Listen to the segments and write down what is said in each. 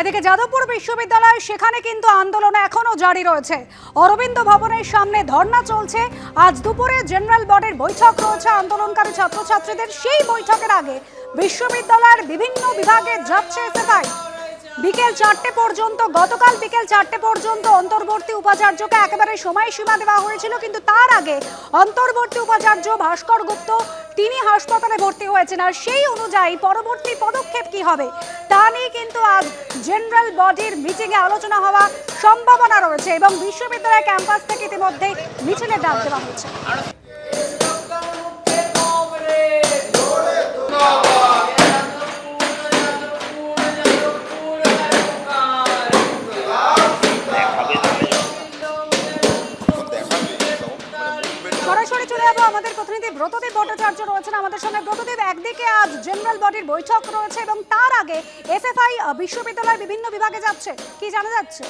এদিকে যাদবপুর বিশ্ববিদ্যালয়, সেখানে কিন্তু আন্দোলন এখনও জারি রয়েছে। অরবিন্দ ভবনের সামনে ধর্না চলছে। আজ দুপুরে জেনারেল বডির বৈঠক রয়েছে। আন্দোলনকারী ছাত্রছাত্রীদের সেই বৈঠকের আগে বিশ্ববিদ্যালয়ের বিভিন্ন বিভাগে যাচ্ছে এসএফআই বিকেল চারটে পর্যন্ত, গতকাল বিকেল চারটে পর্যন্ত অন্তর্বর্তী উপাচার্যকে একেবারে সময়সীমা দেওয়া হয়েছিল, কিন্তু তার আগে অন্তর্বর্তী উপাচার্য ভাস্কর গুপ্ত, তিনি হাসপাতালে ভর্তি হয়েছেন। আর সেই অনুযায়ী পরবর্তী পদক্ষেপ কি হবে, তা নিয়ে কিন্তু আজ জেনারেল বডির মিটিংয়ে আলোচনা হওয়া সম্ভাবনা রয়েছে এবং বিশ্ববিদ্যালয় ক্যাম্পাস থেকে ইতিমধ্যে মিছিলের ডাক দেওয়া হয়েছে। সরাসরি চলে যাব আমাদের প্রতিনিধি ব্রতদেব ভট্টাচার্য রয়েছেন আমাদের সঙ্গে ব্রতদেব, একদিকে আজ জেনারেল বডির বৈঠক রয়েছে এবং তার আগে এসএফআই বিশ্ববিদ্যালয়ের বিভিন্ন বিভাগে যাচ্ছে। কি জানা যাচ্ছে?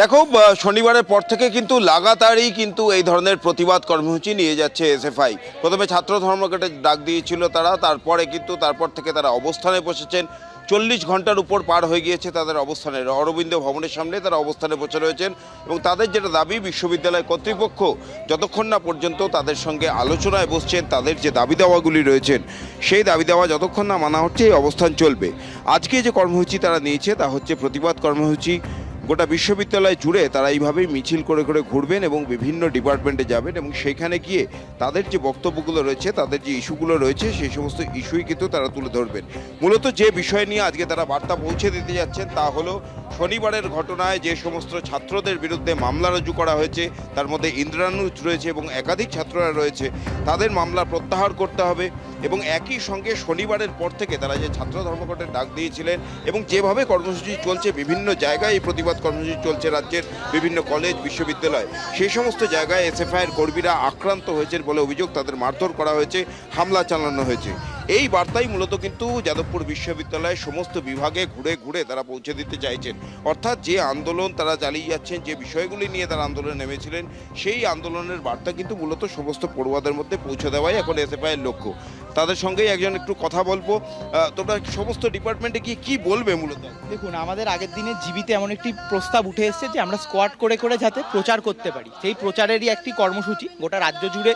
দেখো শনিবারের পর থেকে কিন্তু লাগাতারই কিন্তু এই ধরনের প্রতিবাদ কর্মসূচি নিয়ে যাচ্ছে এসএফআই প্রথমে ছাত্র ধর্মঘটে ডাক দিয়েছিল তারা, তারপরে কিন্তু তারপর থেকে তারা অবস্থানে বসেছেন। চল্লিশ ঘণ্টার উপর পার হয়ে গিয়েছে তাদের অবস্থানের অরবিন্দ ভবনের সামনে তারা অবস্থানে বসে রয়েছেন এবং তাদের যেটা দাবি, বিশ্ববিদ্যালয় কর্তৃপক্ষ যতক্ষণ না পর্যন্ত তাদের সঙ্গে আলোচনায় বসছেন, তাদের যে দাবি দাওয়াগুলি রয়েছেন, সেই দাবি দেওয়া যতক্ষণ না মানা হচ্ছে, এই অবস্থান চলবে। আজকে যে কর্মসূচি তারা নিয়েছে তা হচ্ছে প্রতিবাদ কর্মসূচি গোটা বিশ্ববিদ্যালয় জুড়ে তারা এইভাবেই মিছিল করে করে ঘুরবেন এবং বিভিন্ন ডিপার্টমেন্টে যাবেন এবং সেখানে গিয়ে তাদের যে বক্তব্যগুলো রয়েছে, তাদের যে ইস্যুগুলো রয়েছে, সেই সমস্ত ইস্যুই কিন্তু তারা তুলে ধরবেন। মূলত যে বিষয় নিয়ে আজকে তারা বার্তা পৌঁছে দিতে যাচ্ছেন তা হলো শনিবারের ঘটনায় যে সমস্ত ছাত্রদের বিরুদ্ধে মামলা রুজু করা হয়েছে, তার মধ্যে ইন্দ্রানুজ রয়েছে এবং একাধিক ছাত্ররা রয়েছে, তাদের মামলা প্রত্যাহার করতে হবে এবং একই সঙ্গে শনিবারের পর থেকে তারা যে ছাত্র ধর্মঘটের ডাক দিয়েছিলেন এবং যেভাবে কর্মসূচি চলছে, বিভিন্ন জায়গায় এই প্রতিবাদ কর্মসূচি চলছে রাজ্যের বিভিন্ন কলেজ, বিশ্ববিদ্যালয়, সেই সমস্ত জায়গায় এসএফআইয়ের কর্মীরা আক্রান্ত হয়েছেন বলে অভিযোগ তাদের মারধর করা হয়েছে, হামলা চালানো হয়েছে। এই বার্তাই মূলত কিন্তু যাদবপুর বিশ্ববিদ্যালয়ের সমস্ত বিভাগে ঘুরে ঘুরে তারা পৌঁছে দিতে চাইছেন। অর্থাৎ যে আন্দোলন তারা চালিয়ে যাচ্ছেন, যে বিষয়গুলি নিয়ে তারা আন্দোলনে নেমেছিলেন, সেই আন্দোলনের বার্তা কিন্তু মূলত সমস্ত পড়ুয়াদের মধ্যে পৌঁছে দেওয়াই এখন এসে এসএফআইয়ের লক্ষ্য। তাদের সঙ্গেই একজন একটু কথা বলব। তোমরা সমস্ত ডিপার্টমেন্টে গিয়ে কি বলবে মূলত? দেখুন, আমাদের আগের দিনে জীবিতে এমন একটি প্রস্তাব উঠে এসেছে যে আমরা স্কোয়াড করে করে যাতে প্রচার করতে পারি। সেই প্রচারেরই একটি কর্মসূচি। গোটা রাজ্য জুড়ে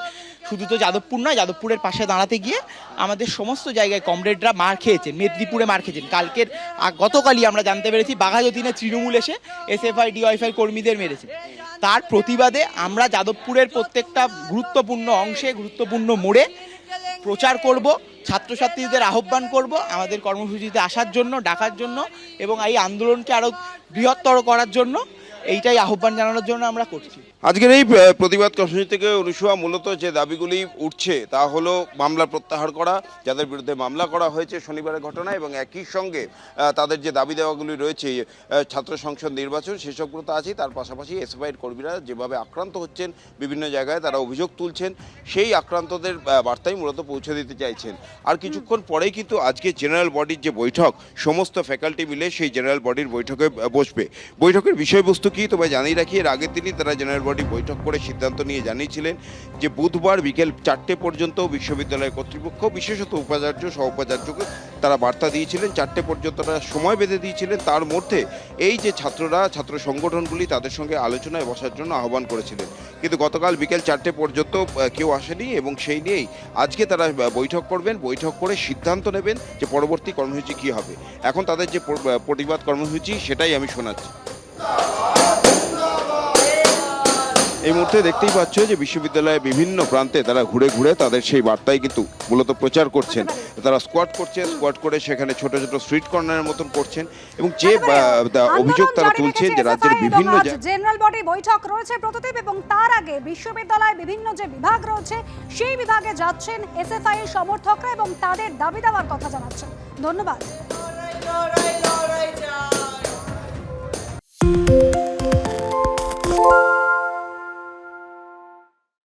শুধু তো যাদবপুর নয়, যাদবপুরের পাশে দাঁড়াতে গিয়ে আমাদের সমস্ত জায়গায় কমরেডরা মার খেয়েছেন, মেদিনীপুরে মার খেয়েছেন। কালকের গতকালই আমরা জানতে পেরেছি বাঘাযতীনে তৃণমূল এসে এসএফআই, ডিওয়াইফাই কর্মীদের মেরেছে। তার প্রতিবাদে আমরা যাদবপুরের প্রত্যেকটা গুরুত্বপূর্ণ অংশে, গুরুত্বপূর্ণ মোড়ে প্রচার করব, ছাত্রছাত্রীদের আহ্বান করব, আমাদের কর্মসূচিতে আসার জন্য, ডাকার জন্য এবং এই আন্দোলনকে আরও বৃহত্তর করার জন্য। এইটাই আহ্বান জানানোর জন্য আমরা করছি। আজকের এই প্রতিবাদ কর্মসূচি থেকে অনুসুয়া মূলত যে দাবিগুলি উঠছে, তা হলো মামলা প্রত্যাহার করা, যাদের বিরুদ্ধে মামলা করা হয়েছে শনিবারের ঘটনা, এবং একই সঙ্গে তাদের যে দাবি দেওয়াগুলি রয়েছে ছাত্র সংসদ নির্বাচন সেসবগুলো তো আছেই তার পাশাপাশি এসএফআইয়ের কর্মীরা যেভাবে আক্রান্ত হচ্ছেন, বিভিন্ন জায়গায় তারা অভিযোগ তুলছেন, সেই আক্রান্তদের বার্তাই মূলত পৌঁছে দিতে চাইছেন। আর কিছুক্ষণ পরেই কিন্তু আজকে জেনারেল বডির যে বৈঠক, সমস্ত ফ্যাকাল্টি মিলে সেই জেনারেল বডির বৈঠকে বসবে। বৈঠকের বিষয়বস্তু কি? তবে জানিয়ে রাখি, এর আগের দিনই তারা জেনারেল বডি বৈঠক করে সিদ্ধান্ত নিয়ে জানিয়েছিলেন যে বুধবার বিকেল চারটে পর্যন্ত বিশ্ববিদ্যালয় কর্তৃপক্ষ, বিশেষত উপাচার্য সহ উপাচার্যকে তারা বার্তা দিয়েছিলেন। চারটে পর্যন্ত তারা সময় বেঁধে দিয়েছিলেন। তার মধ্যে এই যে ছাত্ররা, ছাত্র সংগঠনগুলি তাদের সঙ্গে আলোচনায় বসার জন্য আহ্বান করেছিলেন। কিন্তু গতকাল বিকেল চারটে পর্যন্ত কেউ আসেনি এবং সেই নিয়েই আজকে তারা বৈঠক করবেন। বৈঠক করে সিদ্ধান্ত নেবেন যে পরবর্তী কর্মসূচি কী হবে। এখন তাদের যে প্রতিবাদ কর্মসূচি, সেটাই আমি শোনাচ্ছি। এই মুহূর্তে দেখতেই পাচ্ছ যে বিশ্ববিদ্যালয়ের বিভিন্ন প্রান্তে তারা ঘুরে ঘুরে তাদের সেই বার্তাই কিন্তু মূলত প্রচার করছেন। তারা স্কোয়াড করছে স্কোয়াড করে সেখানে ছোট ছোট স্ট্রিট কর্নারের মতন করছেন এবং যে অভিযোগ তারা তুলছেন যে রাজ্যের বিভিন্ন জেনারেল বডি বৈঠক রয়েছে প্রতিদিন এবং তার আগে বিশ্ববিদ্যালয়ের বিভিন্ন যে বিভাগ রয়েছে সেই বিভাগে যাচ্ছেন এসএফআই এর সমর্থকরা এবং তাদের দাবি দাবার কথা জানাচ্ছেন। ধন্যবাদ।